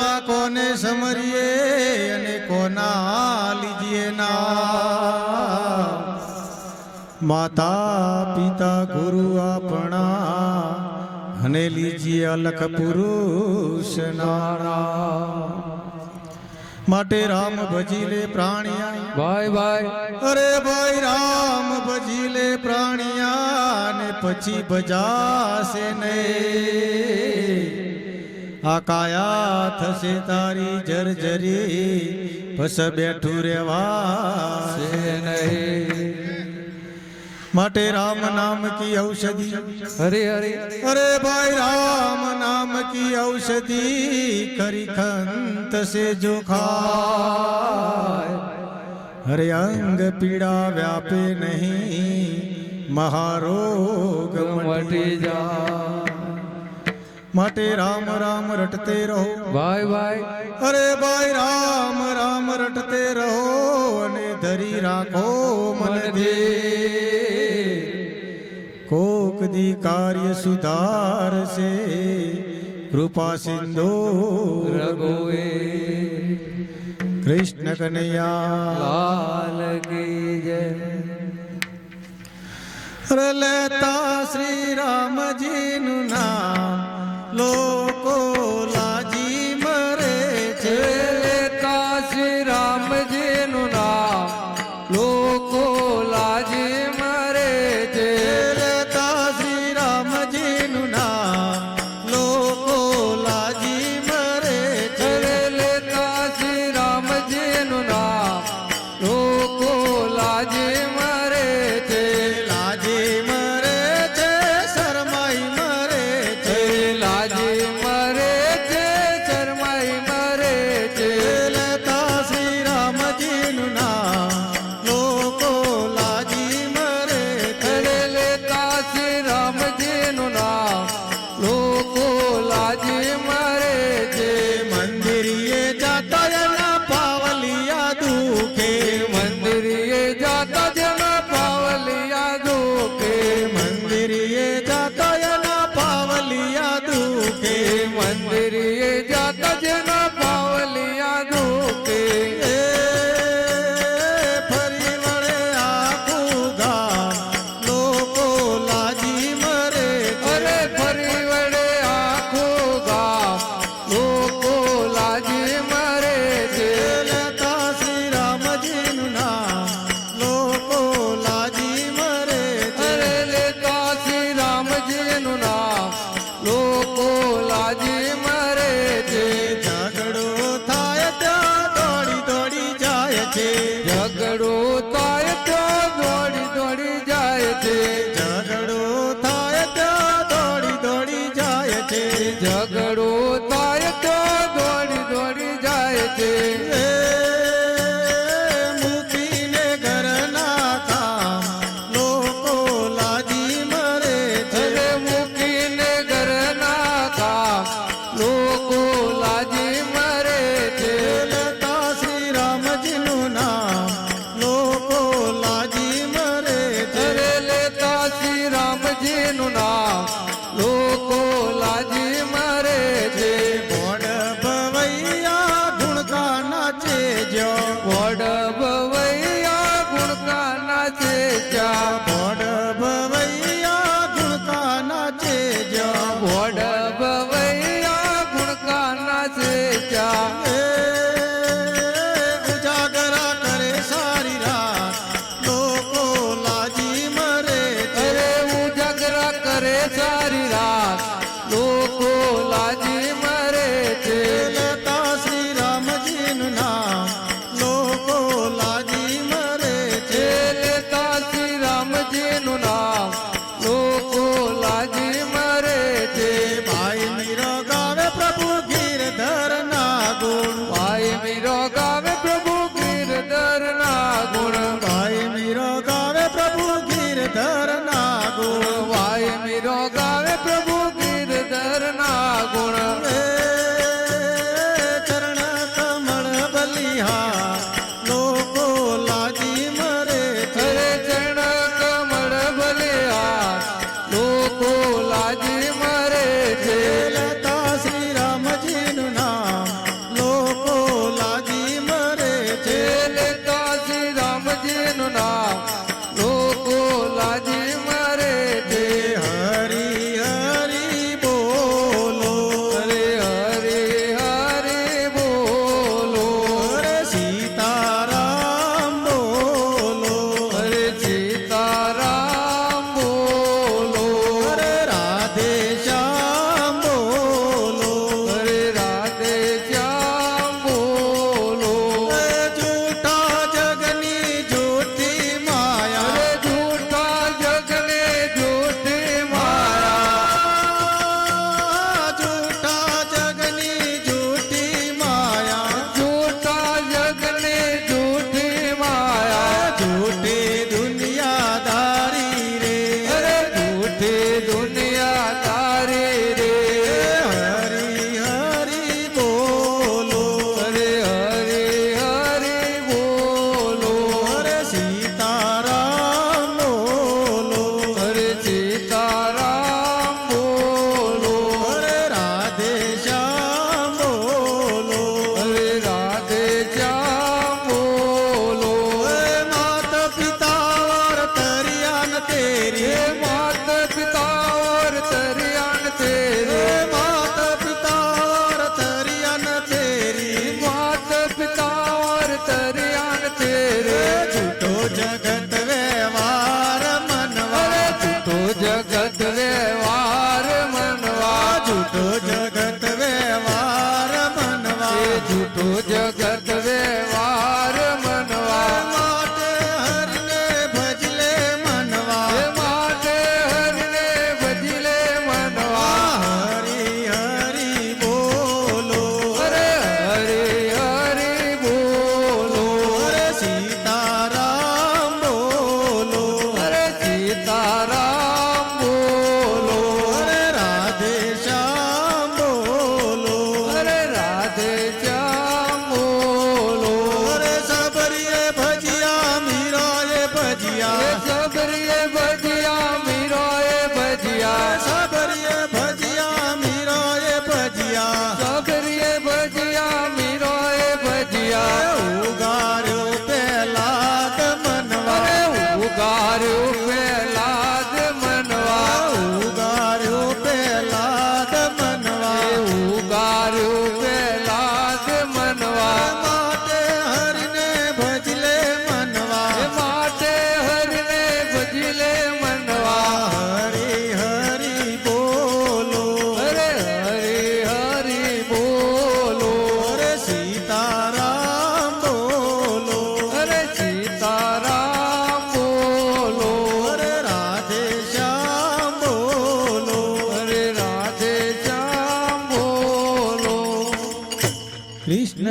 કરવા કોને સમરીએ અને કોના લીજીએ ના? માતા પિતા ગુરુ આપણા અને લીજીએ અલખ પુરુષ નારા માટે રામ ભજી લે પ્રાણિયા ભાઈ ભાઈ. અરે ભાઈ રામ ભજી લે પ્રાણિયા ને પછી ભજાશે ને આ કાયા થશે તારી જર્જરી બસ બેઠું રેવા નહીં માટે રામ નામ કી ઔષધિ? હરે હરે. અરે ભાઈ રામ નામ કી ઔષધિ? કરી ખંત સે જો ખાય. હરે અંગ પીડા વ્યાપે નહીં મહારોગ મટી જાય. જા માટે રામ રામ રટતે રહો. ભાઈ ભાઈ અરે ભાઈ રામ રામ રટતે રહો અને ધરી રાખો મને દે. કોક દી કાર્ય સુધારશે. કૃપા સિંધુ રઘુએ. કૃષ્ણ કનૈયા. લાલ કી જય. અરે લેતા શ્રી રામજીનું નામ. લોકો લાજી મરે છે. લેતા શ્રી રામજીનું નામ લોકો લાજી મરે છે. લેતા શ્રી રામજીનું નામ લોકો લાજી મરે છે. લેતા શ્રી રામજીનું નામ લોકો લાજી જાય શ્રી નામ કરે जगत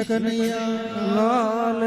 કનૈયા. લાલ